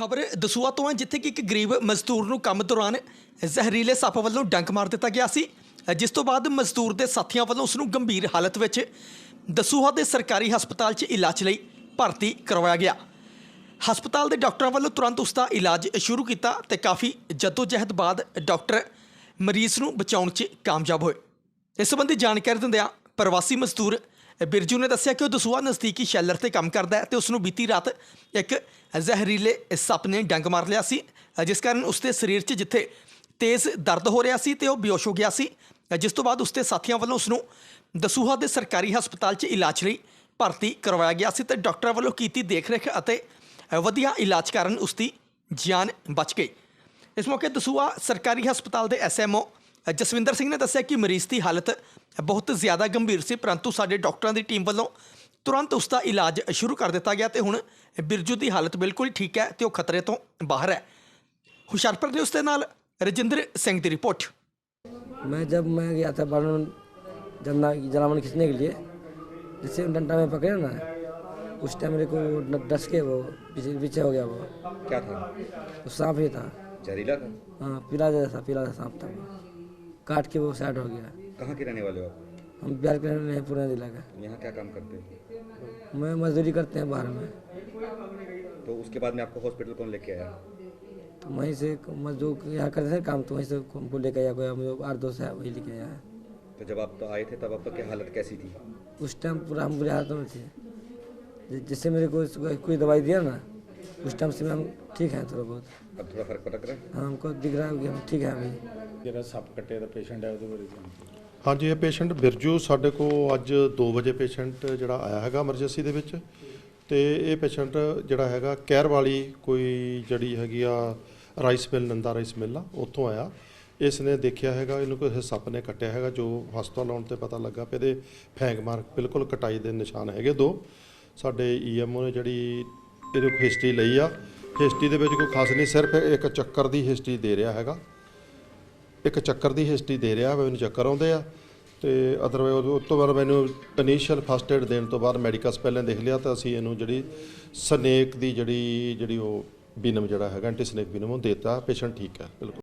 ਖਬਰ ਦਸੂਆ ਤੋਂ ਹੈ, ਜਿੱਥੇ ਕਿ ਇੱਕ ਗਰੀਬ ਮਜ਼ਦੂਰ ਨੂੰ ਕੰਮ ਦੌਰਾਨ ਜ਼ਹਿਰੀਲੇ ਸੱਪ ਵੱਲੋਂ ਡੰਕ ਮਾਰ ਦਿੱਤਾ ਗਿਆ ਸੀ। ਜਿਸ ਤੋਂ ਬਾਅਦ ਮਜ਼ਦੂਰ ਦੇ ਸਾਥੀਆਂ ਵੱਲੋਂ ਉਸ ਨੂੰ ਗੰਭੀਰ ਹਾਲਤ ਵਿੱਚ ਦਸੂਹਾ ਦੇ ਸਰਕਾਰੀ ਹਸਪਤਾਲ 'ਚ ਇਲਾਜ ਲਈ ਭਰਤੀ ਕਰਵਾਇਆ ਗਿਆ। ਹਸਪਤਾਲ ਦੇ ਡਾਕਟਰਾਂ ਵੱਲੋਂ ਤੁਰੰਤ ਉਸ ਦਾ ਇਲਾਜ ਸ਼ੁਰੂ ਕੀਤਾ ਤੇ ਕਾਫੀ ਜਹਿਦ ਬਾਅਦ ਡਾਕਟਰ ਮਰੀਜ਼ ਨੂੰ ਬਚਾਉਣ 'ਚ ਕਾਮਯਾਬ ਹੋਏ। ਇਸ ਸੰਬੰਧੀ ਜਾਣਕਾਰੀ ਦਿੰਦਿਆਂ ਪ੍ਰਵਾਸੀ ਮਜ਼ਦੂਰ ਬਿਰਜੂ ਨੇ ਦੱਸਿਆ ਕਿ ਉਹ ਦਸੂਹਾ ਨਜ਼ਦੀਕੀ ਸ਼ੈਲਰ ਤੇ ਕੰਮ ਕਰਦਾ ਹੈ ਤੇ ਉਸ ਨੂੰ ਬੀਤੀ ਰਾਤ ਇੱਕ ਜ਼ਹਿਰੀਲੇ ਸੱਪ ਨੇ ਡੰਗ ਮਾਰ ਲਿਆ ਸੀ ਜਿਸ ਕਾਰਨ ਉਸ ਦੇ ਸਰੀਰ 'ਚ ਜਿੱਥੇ ਤੇਜ਼ ਦਰਦ ਹੋ ਰਿਹਾ ਸੀ ਤੇ ਉਹ ਬੇਹੋਸ਼ ਹੋ ਗਿਆ ਸੀ ਜਿਸ ਤੋਂ ਬਾਅਦ ਉਸ ਦੇ ਸਾਥੀਆਂ ਵੱਲੋਂ ਉਸ ਨੂੰ ਦਸੂਹਾ ਦੇ ਸਰਕਾਰੀ ਹਸਪਤਾਲ 'ਚ ਇਲਾਜ ਲਈ ਭਰਤੀ ਕਰਵਾਇਆ ਗਿਆ ਸੀ ਤੇ ਡਾਕਟਰਾਂ ਵੱਲੋਂ ਕੀਤੀ ਦੇਖਰੇਖ ਅਤੇ ਵਧੀਆ ਇਲਾਜ ਕਾਰਨ ਉਸ ਦੀ ਜਾਨ ਬਚ ਗਈ। ਇਸ ਮੌਕੇ ਦਸੂਹਾ ਸਰਕਾਰੀ ਹਸਪਤਾਲ ਦੇ ਐਸਐਮਓ ਜਸਵਿੰਦਰ ਸਿੰਘ ਨੇ ਦੱਸਿਆ ਕਿ ਮਰੀਜ਼ ਦੀ ਹਾਲਤ ਬਹੁਤ ਜ਼ਿਆਦਾ ਗੰਭੀਰ ਸੀ ਪਰੰਤੂ ਸਾਡੇ ਡਾਕਟਰਾਂ ਦੀ ਟੀਮ ਵੱਲੋਂ ਤੁਰੰਤ ਉਸ ਦਾ ਇਲਾਜ ਸ਼ੁਰੂ ਕਰ ਦਿੱਤਾ ਗਿਆ ਤੇ ਹੁਣ ਬਿਰਜੂ ਦੀ ਹਾਲਤ ਬਿਲਕੁਲ ਹੀ ਠੀਕ ਹੈ ਤੇ ਉਹ ਖਤਰੇ ਤੋਂ ਬਾਹਰ ਹੈ ਹੁਸ਼ਿਆਰਪੁਰ ਦੇ ਉਸ ਦੇ ਨਾਲ ਰਜਿੰਦਰ ਸਿੰਘ ਦੀ ਰਿਪੋਰਟ मैं जब मैं गया था बालन जना जलावन खींचने के लिए जिससे डंडा में पकड़े ना उस टाइम मेरे को न- डस के वो पीछे पीछे हो गया वो क्या था वो सांप ही था जहरीला था हाँ पीला जैसा पीला सा सांप था वो काट के वो साइड हो गया कहाँ के रहने वाले हो हम बिहार के रहने हैं पूरा जिला का। यहाँ क्या काम करते हैं? मैं मजदूरी करते हैं बाहर में। तो उसके बाद में आपको हॉस्पिटल कौन लेके आया? तो वहीं से मजदूर यहाँ करते थे काम तो वहीं से हमको लेके आया कोई हम लोग आठ दोस्त है वही लेके आया तो जब आप तो आए थे तब आपकी हालत कैसी थी? उस टाइम पूरा हम बुरी हालत में थे। जिससे मेरे को कोई दवाई दिया ना उस टाइम से हम ठीक हैं थोड़ा बहुत। अब थोड़ा फ़र्क पड़ रहा है? हाँ हमको दिख रहा है ठीक है अभी। जरा सब कटे पेशेंट है तो ਹਾਂਜੀ, ਇਹ ਪੇਸ਼ੈਂਟ ਬਿਰਜੂ, ਸਾਡੇ ਕੋਲ ਅੱਜ 2 ਵਜੇ ਪੇਸ਼ੈਂਟ ਜਿਹੜਾ ਆਇਆ ਹੈਗਾ ਐਮਰਜੈਂਸੀ ਦੇ ਵਿੱਚ ਤੇ ਇਹ ਪੇਸ਼ੈਂਟ ਜਿਹੜਾ ਹੈਗਾ ਕਹਿਰ ਵਾਲੀ ਕੋਈ ਜਿਹੜੀ ਹੈਗੀ ਆ rice mill, Nanda rice mill ਆ, ਉੱਥੋਂ ਆਇਆ। ਇਸ ਨੇ ਦੇਖਿਆ ਹੈਗਾ, ਇਹਨੂੰ ਕੋਈ ਸੱਪ ਨੇ ਕੱਟਿਆ ਹੈਗਾ, ਜੋ ਹਸਪਤਾਲ ਆਉਣ ਤੇ ਪਤਾ ਲੱਗਾ ਪਏ ਇਹਦੇ ਫੈਂਕ ਮਾਰਕ ਬਿਲਕੁਲ ਕਟਾਈ ਦੇ ਨਿਸ਼ਾਨ ਹੈਗੇ ਦੋ। ਸਾਡੇ ਈਐਮਓ ਨੇ ਜਿਹੜੀ ਇਹਦੀ ਕੋਈ ਹਿਸਟਰੀ ਲਈ ਆ। ਹਿਸਟਰੀ ਦੇ ਵਿੱਚ ਕੋਈ ਖਾਸ ਨਹੀਂ, ਸਿਰਫ ਇੱਕ ਚੱਕਰ ਦੀ ਹਿਸਟਰੀ ਦੇ ਰਿਹਾ ਹੈਗਾ। ਇੱਕ ਚੱਕਰ ਦੀ ਹਿਸਟਰੀ ਦੇ ਰਿਹਾ, ਮੈਨੂੰ ਚੱਕਰ ਆਉਂਦੇ ਆ। ਤੇ ਅਦਰਵਾਇਜ਼ ਉਸ ਤੋਂ ਬਾਅਦ ਮੈਨੂੰ ਇਨੀਸ਼ੀਅਲ ਫਸਟ ਏਡ ਦੇਣ ਤੋਂ ਬਾਅਦ ਮੈਡੀਕਲਸ ਪਹਿਲਾਂ ਦੇਖ ਲਿਆ ਤਾਂ ਅਸੀਂ ਇਹਨੂੰ ਜਿਹੜੀ ਸਨੇਕ ਦੀ ਜਿਹੜੀ ਜਿਹੜੀ ਉਹ ਬਿਨਮ ਜਿਹੜਾ ਹੈਗਾ ਐਂਟੀ ਸਨੇਕ ਬਿਨਮ, ਉਹ ਦੇਤਾ। ਪੇਸ਼ੈਂਟ ਠੀਕ ਹੈ, ਬਿਲਕੁਲ।